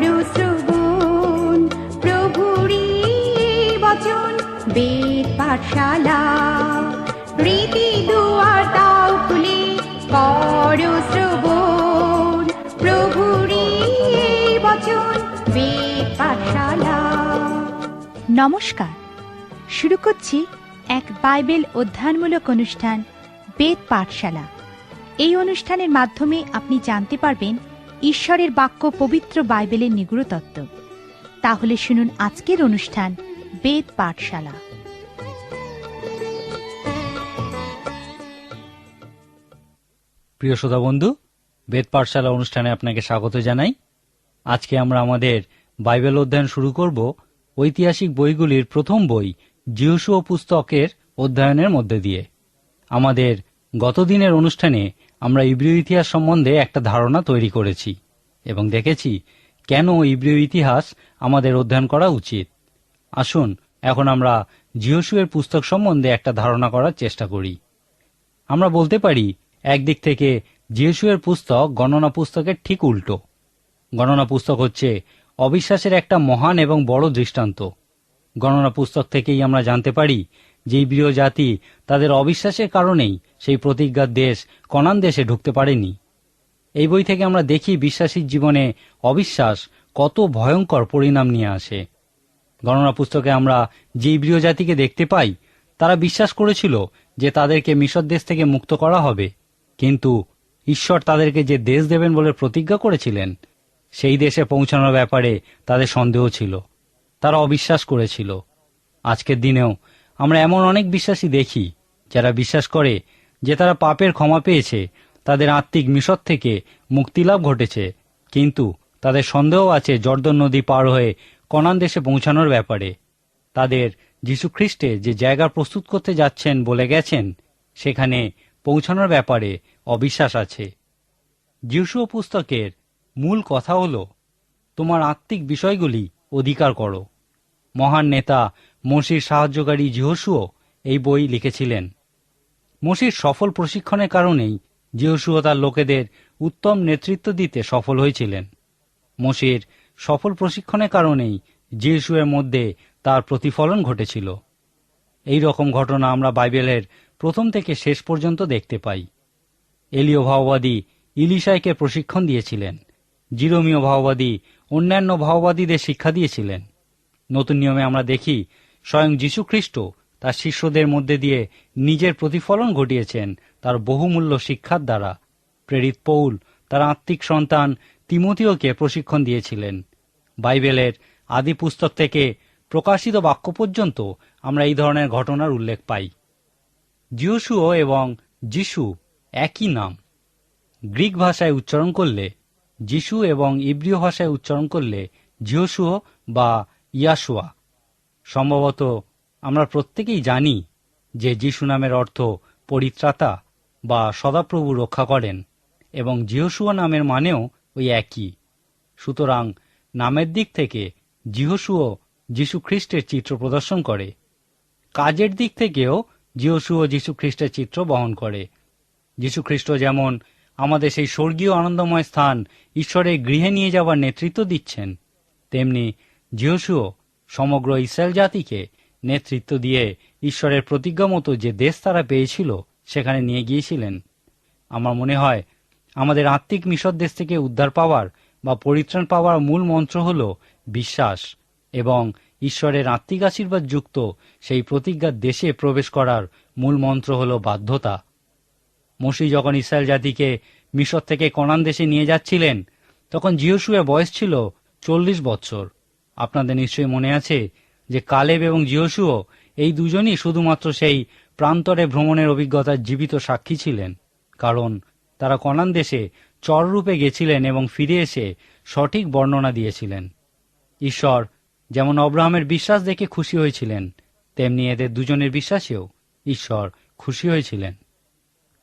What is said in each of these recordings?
করো শ্রবণ। প্রভুরি বচন, বেদ পাঠশালা। প্রীতি দুয়ার দাও খুলে, করো শ্রবণ। প্রভুরি বচন, বেদ পাঠশালা। নমস্কার। শুরু করছি এক বাইবেল অধ্যয়নমূলক অনুষ্ঠান, বেদ পাঠশালা। এই অনুষ্ঠানের মাধ্যমে আপনি জানতে পারবেন ঈশ্বরের বাক্য পবিত্র বাইবেলের নিগুড় তত্ত্ব তাহলে শুনুন আজকের অনুষ্ঠান বেদ পাঠশালা। প্রিয় শ্রোতা বন্ধু, বেদ পাঠশালা অনুষ্ঠানে আপনাকে স্বাগত জানাই। আজকে আমরা আমাদের বাইবেল অধ্যয়ন শুরু করব ঐতিহাসিক বইগুলির প্রথম বই জিহুসুও পুস্তকের অধ্যয়নের মধ্যে দিয়ে। আমাদের গতদিনের অনুষ্ঠানে আমরা ইব্রিয় ইতিহাস সম্বন্ধে একটা ধারণা তৈরি করেছি এবং দেখেছি কেন ইব্রিয় ইতিহাস আমাদের অধ্যয়ন করা উচিত। আসুন, এখন আমরা জিহসুয়ের পুস্তক সম্বন্ধে একটা ধারণা করার চেষ্টা করি। আমরা বলতে পারি, একদিক থেকে জিহুসুয়ের পুস্তক গণনা পুস্তকের ঠিক উল্টো। গণনা পুস্তক হচ্ছে অবিশ্বাসের একটা মহান এবং বড় দৃষ্টান্ত। গণনা পুস্তক থেকেই আমরা জানতে পারি যে ইব্রিয় জাতি তাদের অবিশ্বাসের কারণেই সেই প্রতিজ্ঞার দেশ কনান দেশে ঢুকতে পারেনি। এই বই থেকে আমরা দেখি বিশ্বাসীর জীবনে অবিশ্বাস কত ভয়ঙ্কর পরিণাম নিয়ে আসে। গণনা পুস্তকে আমরা যে ইব্রিয় জাতিকে দেখতে পাই, তারা বিশ্বাস করেছিল যে তাদেরকে মিশর দেশ থেকে মুক্ত করা হবে। কিন্তু ঈশ্বর তাদেরকে যে দেশ দেবেন বলে প্রতিজ্ঞা করেছিলেন, সেই দেশে পৌঁছানোর ব্যাপারে তাদের সন্দেহ ছিল। তারা অবিশ্বাস করেছিল। আজকের দিনেও আমরা এমন অনেক বিশ্বাসী দেখি, যারা বিশ্বাস করে যে তারা পাপের ক্ষমা পেয়েছে, তাদের আত্মিক মিশর থেকে মুক্তিলাভ ঘটেছে। কিন্তু তাদের সন্দেহ আছে জর্দন নদী পার হয়ে কনান দেশে পৌঁছানোর ব্যাপারে। তাদের যীশুখ্রিস্টে যে জায়গা প্রস্তুত করতে যাচ্ছেন বলে গেছেন, সেখানে পৌঁছানোর ব্যাপারে অবিশ্বাস আছে। যিশু পুস্তকের মূল কথা হল, তোমার আত্মিক বিষয়গুলি অধিকার করো। মহান নেতা মসির সাহায্যকারী জিহসুও এই বই লিখেছিলেন। মসির সফল প্রশিক্ষণের কারণেই জিহসুও তার লোকেদের উত্তম নেতৃত্ব দিতে সফল হয়েছিলেন। মসির সফল প্রশিক্ষণের কারণেই জিহসুয়ের মধ্যে তার প্রতিফলন ঘটেছিল। এই রকম ঘটনা আমরা বাইবেলের প্রথম থেকে শেষ পর্যন্ত দেখতে পাই। এলীয় ভাওবাদী ইলিশাইকে প্রশিক্ষণ দিয়েছিলেন। জিরোমীয় ভাওবাদী অন্যান্য ভাওবাদীদের শিক্ষা দিয়েছিলেন। নতুন নিয়মে আমরা দেখি, স্বয়ং যীশুখ্রিস্ট তার শিষ্যদের মধ্যে দিয়ে নিজের প্রতিফলন ঘটিয়েছেন তার বহুমূল্য শিক্ষার দ্বারা। প্রেরিত পৌল তার আত্মিক সন্তান তিমতীয়কে প্রশিক্ষণ দিয়েছিলেন। বাইবেলের আদি পুস্তক থেকে প্রকাশিত বাক্য পর্যন্ত আমরা এই ধরনের ঘটনার উল্লেখ পাই। জিওসুও এবং যিশু একই নাম। গ্রিক ভাষায় উচ্চারণ করলে, যিশু এবং ইব্রিয় ভাষায় উচ্চারণ করলে জিওসুও বা ইয়াসুয়া সম্ভবত আমরা প্রত্যেকেই জানি যে যিশু নামের অর্থ পরিত্রাতা বা সদাপ্রভু রক্ষা করেন এবং জিহসুয়া নামের মানেও ওই একই। সুতরাং নামের দিক থেকে জিহসুও যীশু খ্রিস্টের চিত্র প্রদর্শন করে। কাজের দিক থেকেও জিহসুও যীশু খ্রিস্টের চিত্র বহন করে। যীশু খ্রিস্ট যেমন আমাদের সেই স্বর্গীয় আনন্দময় স্থান ঈশ্বরের গৃহে নিয়ে যাওয়ার নেতৃত্ব দিচ্ছেন, তেমনি জিহসুও সমগ্র ইসরায়েল জাতিকে নেতৃত্ব দিয়ে ঈশ্বরের প্রতিজ্ঞা মতো যে দেশ তারা পেয়েছিল, সেখানে নিয়ে গিয়েছিলেন। আমার মনে হয়, আমাদের আত্মিক মিশর দেশ থেকে উদ্ধার পাওয়ার বা পরিত্রাণ পাওয়ার মূল মন্ত্র হল বিশ্বাস এবং ঈশ্বরের আত্মিক আশীর্বাদ যুক্ত সেই প্রতিজ্ঞার দেশে প্রবেশ করার মূল মন্ত্র হল বাধ্যতা। মসি যখন ইসরায়েল জাতিকে মিশর থেকে কনান দেশে নিয়ে যাচ্ছিলেন, তখন জিহসুয়ের বয়স ছিল চল্লিশ বছর। আপনাদের নিশ্চয়ই মনে আছে যে কালেব এবং জিহসুও এই দুজনই শুধুমাত্র সেই প্রান্তরে ভ্রমণের অভিজ্ঞতার জীবিত সাক্ষী ছিলেন। কারণ তারা কনান দেশে চররূপে গেছিলেন এবং ফিরে এসে সঠিক বর্ণনা দিয়েছিলেন। ঈশ্বর যেমন অব্রাহামের বিশ্বাস দেখে খুশি হয়েছিলেন, তেমনি এদের দুজনের বিশ্বাসেও ঈশ্বর খুশি হয়েছিলেন।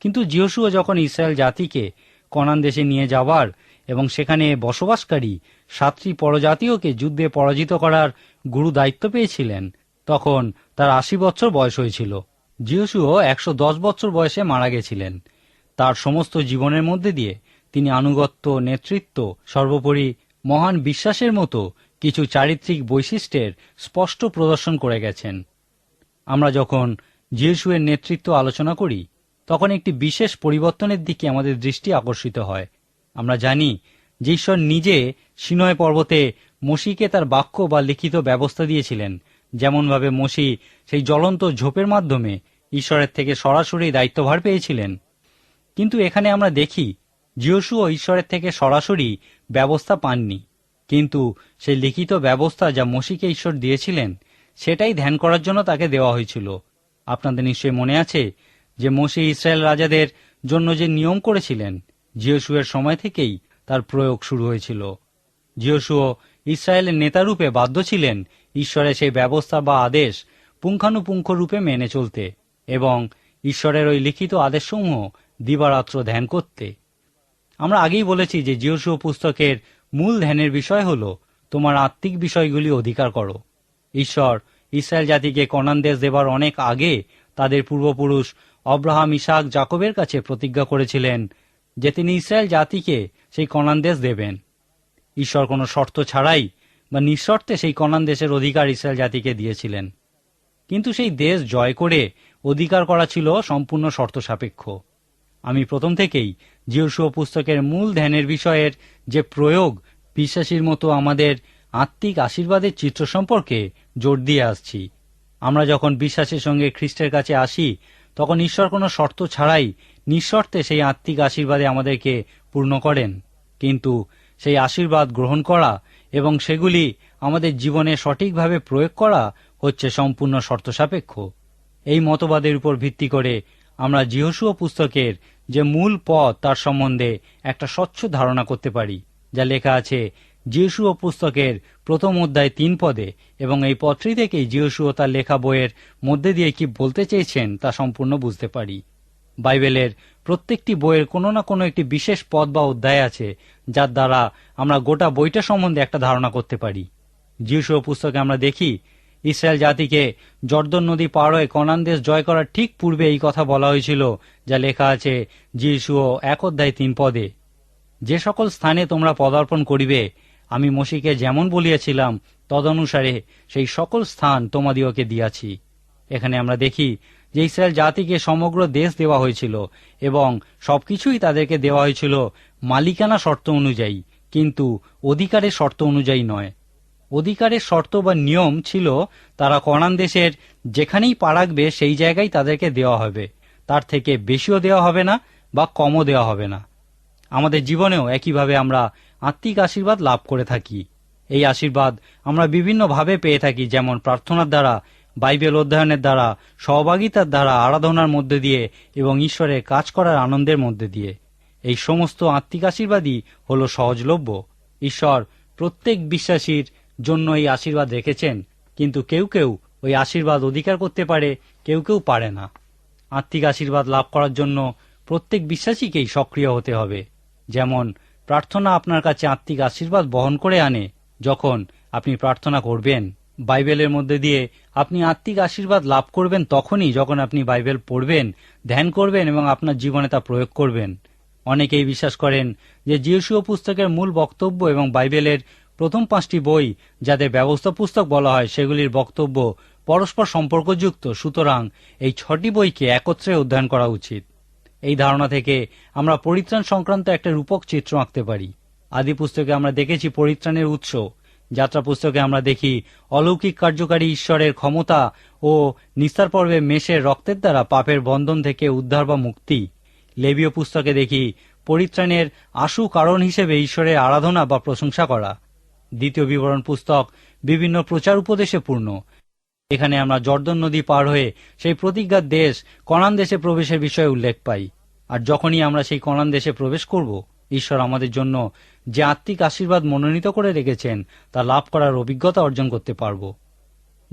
কিন্তু জিয়সুয়া যখন ইসরায়েল জাতিকে কনান দেশে নিয়ে যাওয়ার এবং সেখানে বসবাসকারী সাতটি পরজাতীয়কে যুদ্ধে পরাজিত করার গুরু দায়িত্ব পেয়েছিলেন। তখন তার আশি বছর বয়স হয়েছিল। জিয়সুও একশো দশ বছর বয়সে মারা গেছিলেন। তার সমস্ত জীবনের মধ্যে দিয়ে তিনি আনুগত্য, নেতৃত্ব, সর্বোপরি মহান বিশ্বাসের মতো কিছু চারিত্রিক বৈশিষ্ট্যের স্পষ্ট প্রদর্শন করে গেছেন। আমরা যখন যিশুয়ের নেতৃত্ব আলোচনা করি, তখন একটি বিশেষ পরিবর্তনের দিকে আমাদের দৃষ্টি আকর্ষিত হয়। আমরা জানি যে ঈশ্বর নিজে সিনয় পর্বতে মসিকে তার বাক্য বা লিখিত ব্যবস্থা দিয়েছিলেন। যেমনভাবে মসি সেই জ্বলন্ত ঝোপের মাধ্যমে ঈশ্বরের থেকে সরাসরি দায়িত্বভার পেয়েছিলেন। কিন্তু এখানে আমরা দেখি জিয়সুও ঈশ্বরের থেকে সরাসরি ব্যবস্থা পাননি। কিন্তু সেই লিখিত ব্যবস্থা যা মসিকে ঈশ্বর দিয়েছিলেন, সেটাই ধ্যান করার জন্য তাকে দেওয়া হয়েছিল। আপনাদের নিশ্চয়ই মনে আছে যে মসি ইসরায়েল রাজাদের জন্য যে নিয়ম করেছিলেন জিয়সুয়ের সময় থেকেই তার প্রয়োগ শুরু হয়েছিল। জিয়সুও ইসরায়েলের নেতারূপে বাধ্য ছিলেন ঈশ্বরের সেই ব্যবস্থা বা আদেশ পুঙ্খানুপুঙ্খ রূপে মেনে চলতে এবং ঈশ্বরের ওই লিখিত আদেশসমূহ দিবারাত্র ধ্যান করতে। আমরা আগেই বলেছি যে জিওসুও পুস্তকের মূল ধ্যানের বিষয় হল, তোমার আত্মিক বিষয়গুলি অধিকার করো। ঈশ্বর ইসরায়েল জাতিকে কনান দেশ দেবার অনেক আগে তাদের পূর্বপুরুষ অব্রাহাম, ইসাক, জাকবের কাছে প্রতিজ্ঞা করেছিলেন যে তিনি ইসরায়েল জাতিকে সেই কনান দেশ দেবেন। ঈশ্বর কোনো শর্ত ছাড়াই বা নিঃশর্তে সেই কনান দেশের অধিকার ইসরায়েল জাতিকে দিয়েছিলেন। কিন্তু সেই দেশ জয় করে অধিকার করা ছিল সম্পূর্ণ শর্ত সাপেক্ষ। আমি প্রথম থেকেই জিওসুয় পুস্তকের মূল ধ্যানের বিষয়ের যে প্রয়োগ বিশ্বাসীর মতো আমাদের আত্মিক আশীর্বাদের চিত্র সম্পর্কে জোর দিয়ে আসছি। আমরা যখন বিশ্বাসের সঙ্গে খ্রিস্টের কাছে আসি, তখন ঈশ্বর কোনো শর্ত ছাড়াই নিঃশর্তে সেই আত্মিক আশীর্বাদে আমাদেরকে পূর্ণ করেন। কিন্তু সেই আশীর্বাদ গ্রহণ করা এবং সেগুলি আমাদের জীবনে সঠিকভাবে প্রয়োগ করা হচ্ছে সম্পূর্ণ শর্ত সাপেক্ষ এই মতবাদের উপর ভিত্তি করে আমরা জিহসুয় পুস্তকের যে মূল পথ, তার সম্বন্ধে একটা স্বচ্ছ ধারণা করতে পারি, যা লেখা আছে জিহসুয় পুস্তকের প্রথম অধ্যায় তিন পদে এবং এই পত্রী থেকেই জিহসুয় তার লেখা বইয়ের মধ্যে দিয়ে কি বলতে চেয়েছেন তা সম্পূর্ণ বুঝতে পারি। বাইবেলের প্রত্যেকটি বইয়ের কোনো না কোনো একটি বিশেষ পদ বা অধ্যায় আছে, যার দ্বারা আমরা গোটা বইটা সম্বন্ধে একটা ধারণা করতে পারি। জিহসুয় পুস্তকে আমরা দেখি, ইসরায়েল জাতিকে জর্দন নদী পার হয়ে কনান দেশ জয় করার ঠিক পূর্বে এই কথা বলা হয়েছিল, যা লেখা আছে যিশুও এক অধ্যায় তিন পদে। যে সকল স্থানে তোমরা পদার্পণ করিবে, আমি মসিকে যেমন বলিয়াছিলাম, তদনুসারে সেই সকল স্থান তোমাদিওকে দিয়াছি। এখানে আমরা দেখি যে ইসরায়েল জাতিকে সমগ্র দেশ দেওয়া হয়েছিল এবং সবকিছুই তাদেরকে দেওয়া হয়েছিল মালিকানা শর্ত অনুযায়ী, কিন্তু অধিকারের শর্ত অনুযায়ী নয়। অধিকারের শর্ত বা নিয়ম ছিল তারা কনান দেশের যেখানেই পা রাখবে সেই জায়গায় তাদেরকে দেওয়া হবে। তার থেকে বেশিও দেওয়া হবে না বা কমও দেওয়া হবে না। আমাদের জীবনেও একইভাবে আমরা আত্মিক আশীর্বাদ লাভ করে থাকি। এই আশীর্বাদ আমরা বিভিন্নভাবে পেয়ে থাকি, যেমন প্রার্থনার দ্বারা বাইবেল অধ্যয়নের দ্বারা, সহভাগিতার দ্বারা আরাধনার মধ্যে দিয়ে এবং ঈশ্বরের কাজ করার আনন্দের মধ্যে দিয়ে। এই সমস্ত আত্মিক আশীর্বাদই হল সহজলভ্য। ঈশ্বর প্রত্যেক বিশ্বাসীর জন্য এই আশীর্বাদ রেখেছেন, কিন্তু কেউ কেউ ওই আশীর্বাদ অধিকার করতে পারে, কেউ কেউ পারে না। আত্মিক আশীর্বাদ লাভ করার জন্য প্রত্যেক বিশ্বাসীকেই সক্রিয় হতে হবে। যেমন, প্রার্থনা আপনার কাছে আত্মিক আশীর্বাদ বহন করে আনে যখন আপনি প্রার্থনা করবেন। বাইবেলের মধ্যে দিয়ে আপনি আত্মিক আশীর্বাদ লাভ করবেন তখনই যখন আপনি বাইবেল পড়বেন, ধ্যান করবেন এবং আপনার জীবনে তা প্রয়োগ করবেন। অনেকেই বিশ্বাস করেন যে জিওসীয় পুস্তকের মূল বক্তব্য এবং বাইবেলের প্রথম পাঁচটি বই যাদের ব্যবস্থা পুস্তক বলা হয় সেগুলির বক্তব্য পরস্পর সম্পর্কযুক্ত, সুতরাং এই ছটি বইকে একত্রে অধ্যয়ন করা উচিত। এই ধারণা থেকে আমরা পরিত্রাণ সংক্রান্ত একটা রূপক চিত্র আঁকতে পারি। আদি পুস্তকে আমরা দেখেছি পরিত্রাণের উৎস। যাত্রা পুস্তকে আমরা দেখি অলৌকিক কার্যকারী ঈশ্বরের ক্ষমতা ও নিস্তার পর্বে মেষের রক্তের দ্বারা পাপের বন্ধন থেকে উদ্ধার বা মুক্তি। লেবীয় পুস্তকে দেখি পরিত্রাণের আশু কারণ হিসেবে ঈশ্বরের আরাধনা বা প্রশংসা করা। দ্বিতীয় বিবরণ পুস্তক বিভিন্ন প্রচার উপদেশে পূর্ণ। এখানে আমরা জর্দন নদী পার হয়ে সেই প্রতিজ্ঞার দেশ কনান দেশে প্রবেশের বিষয়ে উল্লেখ পাই। আর যখনই আমরা সেই কনান দেশে প্রবেশ করব ঈশ্বর আমাদের জন্য যে আত্মিক আশীর্বাদ মনোনীত করে রেখেছেন, তা লাভ করার অভিজ্ঞতা অর্জন করতে পারব।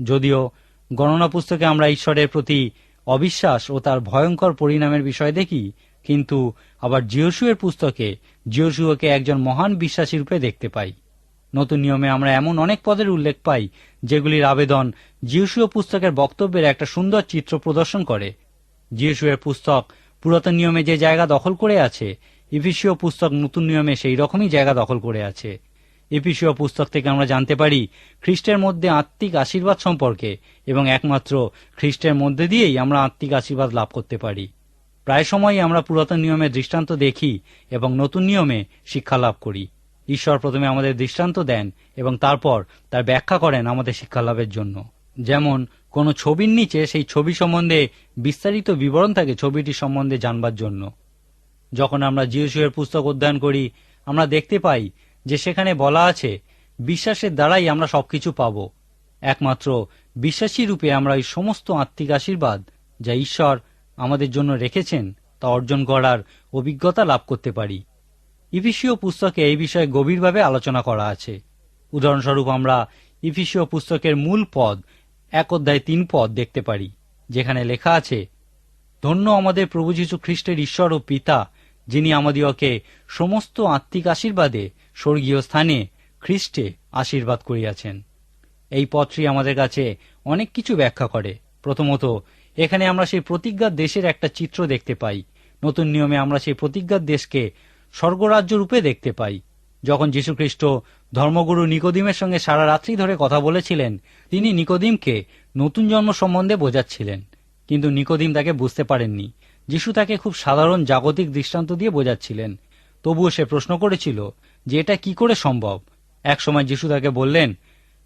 যদিও গণনা পুস্তকে আমরা ঈশ্বরের প্রতি অবিশ্বাস ও তার ভয়ঙ্কর পরিণামের বিষয় দেখি, কিন্তু আবার জিওসুয়ের পুস্তকে জিওসুয়কে একজন মহান বিশ্বাসী রূপে দেখতে পাই। নতুন নিয়মে আমরা এমন অনেক পদের উল্লেখ পাই, যেগুলির আবেদন জিউসুয় পুস্তকের বক্তব্যের একটা সুন্দর চিত্র প্রদর্শন করে। জিউসুয়ের পুস্তক পুরাতন নিয়মে যে জায়গা দখল করে আছে ইফিসীয় পুস্তক নতুন নিয়মে সেই রকমই জায়গা দখল করে আছে। এপিসীয় পুস্তক থেকে আমরা জানতে পারি, খ্রিস্টের মধ্যে আত্মিক আশীর্বাদ সম্পর্কে এবং একমাত্র খ্রিস্টের মধ্যে দিয়েই আমরা আত্মিক আশীর্বাদ লাভ করতে পারি। প্রায় সময়ই আমরা পুরাতন নিয়মের দৃষ্টান্ত দেখি এবং নতুন নিয়মে শিক্ষা লাভ করি। ঈশ্বর প্রথমে আমাদের দৃষ্টান্ত দেন এবং তারপর তার ব্যাখ্যা করেন আমাদের শিক্ষা লাভের জন্য। যেমন, কোনো ছবির নিচে সেই ছবি সম্বন্ধে বিস্তারিত বিবরণ থাকে ছবিটি সম্বন্ধে জানবার জন্য। যখন আমরা জিওসুয়ের পুস্তক অধ্যয়ন করি, আমরা দেখতে পাই যে সেখানে বলা আছে, বিশ্বাসের দ্বারাই আমরা সবকিছু পাব। একমাত্র বিশ্বাসী রূপে আমরা এই সমস্ত আত্মিক আশীর্বাদ যা ঈশ্বর আমাদের জন্য রেখেছেন তা অর্জন করার অভিজ্ঞতা লাভ করতে পারি। ইফিসীয় পুস্তকে এই বিষয়ে গভীরভাবে আলোচনা করা আছে। উদাহরণস্বরূপ আমরা ইফিসীয় পুস্তকের মূল পদ, এক অধ্যায় তিন পদ দেখতে পারি, যেখানে লেখা আছে, ধন্য আমাদের প্রভু যীশু খ্রিস্টের ঈশ্বর ও পিতা যিনি আমাদিওকে সমস্ত আত্মিক আশীর্বাদে, স্বর্গীয় স্থানে, খ্রিস্টে আশীর্বাদ করিয়াছেন। এই পত্রটি আমাদের কাছে অনেক কিছু ব্যাখ্যা করে। প্রথমত, এখানে আমরা সেই প্রতিজ্ঞার দেশের একটা চিত্র দেখতে পাই। নতুন নিয়মে আমরা সেই প্রতিজ্ঞার দেশকে স্বর্গরাজ্য রূপে দেখতে পাই। যখন যীশুখ্রিস্ট ধর্মগুরু নিকোদিমের সঙ্গে সারা রাত্রি ধরে কথা বলেছিলেন, তিনি নিকোদিমকে নতুন জন্ম সম্বন্ধে বোঝাচ্ছিলেন। কিন্তু নিকোদিম তাকে বুঝতে পারেননি। যিশু তাকে খুব সাধারণ জাগতিক দৃষ্টান্ত দিয়ে বোঝাচ্ছিলেন। তবুও সে প্রশ্ন করেছিল যে এটা কি করে সম্ভব? একসময় যিশু তাকে বললেন,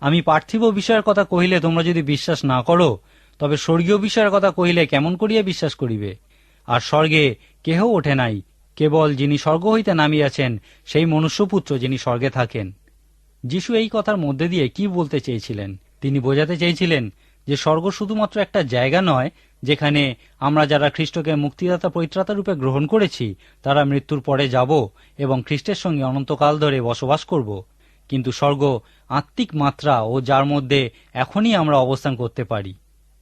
আমি পার্থিব বিষয়ের কথা কহিলে তোমরা যদি বিশ্বাস না করো, তবে স্বর্গীয় বিষয়ের কথা কহিলে কেমন করিয়া বিশ্বাস করিবে? আর স্বর্গে কেহ ওঠে নাই, কেবল যিনি স্বর্গ হইতে নামিয়াছেন, সেই মনুষ্যপুত্র যিনি স্বর্গে থাকেন। যিশু এই কথার মধ্যে দিয়ে কি বলতে চেয়েছিলেন? তিনি বোঝাতে চেয়েছিলেন যে স্বর্গ শুধুমাত্র একটা জায়গা নয় যেখানে আমরা যারা খ্রিস্টকে মুক্তিদাতা পৈত্রাতা রূপে গ্রহণ করেছি, তারা মৃত্যুর পরে যাব এবং খ্রিস্টের সঙ্গে অনন্তকাল ধরে বসবাস করব। কিন্তু স্বর্গ আত্মিক মাত্রা ও যার মধ্যে এখনই আমরা অবস্থান করতে পারি।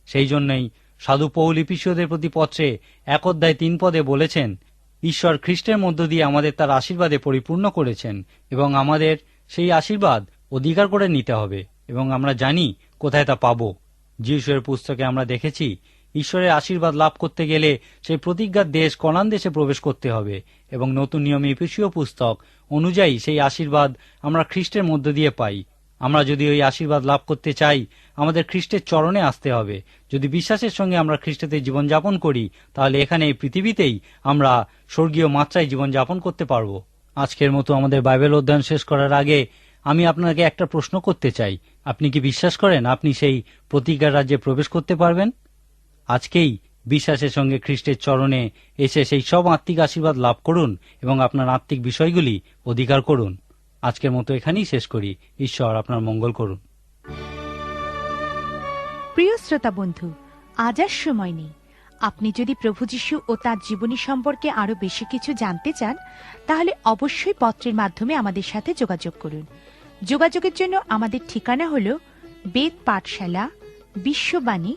সেই জন্যই সাধু পৌল ইপিসীয়দের প্রতি পত্রে এক অধ্যায় তিন পদে বলেছেন, ঈশ্বর খ্রিস্টের মধ্য দিয়ে আমাদের তার আশীর্বাদে পরিপূর্ণ করেছেন এবং আমাদের সেই আশীর্বাদ অধিকার করে নিতে হবে এবং আমরা জানি কোথায় তা পাব। যিশুয়ের পুস্তকে আমরা দেখেছি ঈশ্বরের আশীর্বাদ লাভ করতে গেলে সেই প্রতিজ্ঞার দেশ কনান দেশে প্রবেশ করতে হবে এবং নতুন নিয়মে ইপিসীয় পুস্তক অনুযায়ী সেই আশীর্বাদ আমরা খ্রিস্টের মধ্য দিয়ে পাই। আমরা যদি ওই আশীর্বাদ লাভ করতে চাই, আমাদের খ্রিস্টের চরণে আসতে হবে। যদি বিশ্বাসের সঙ্গে আমরা খ্রিস্টতে জীবনযাপন করি, তাহলে এখানে এই পৃথিবীতেই আমরা স্বর্গীয় মাত্রায় জীবনযাপন করতে পারব। আজকের মতো আমাদের বাইবেল অধ্যয়ন শেষ করার আগে আমি আপনাকে একটা প্রশ্ন করতে চাই। আপনি কি বিশ্বাস করেন আপনি সেই প্রতিজ্ঞার রাজ্যে প্রবেশ করতে পারবেন? আজকেই বিশ্বাসের সঙ্গে খ্রিস্টের চরণে এসে সেই সব আত্মিক আশীর্বাদ লাভ করুন এবং আপনার আত্মিক বিষয়গুলি অধিকার করুন। আজকের মতো এখানেই শেষ করি। ঈশ্বর আপনার মঙ্গল করুন। প্রিয় শ্রোতা বন্ধু, আজ আর সময় নেই। আপনি যদি প্রভু যীশু ও তার জীবনী সম্পর্কে আরও বেশি কিছু জানতে চান, তাহলে অবশ্যই পত্রের মাধ্যমে আমাদের সাথে যোগাযোগ করুন। যোগাযোগের জন্য আমাদের ঠিকানা হল বেদ পাঠশালা, বিশ্ববাণী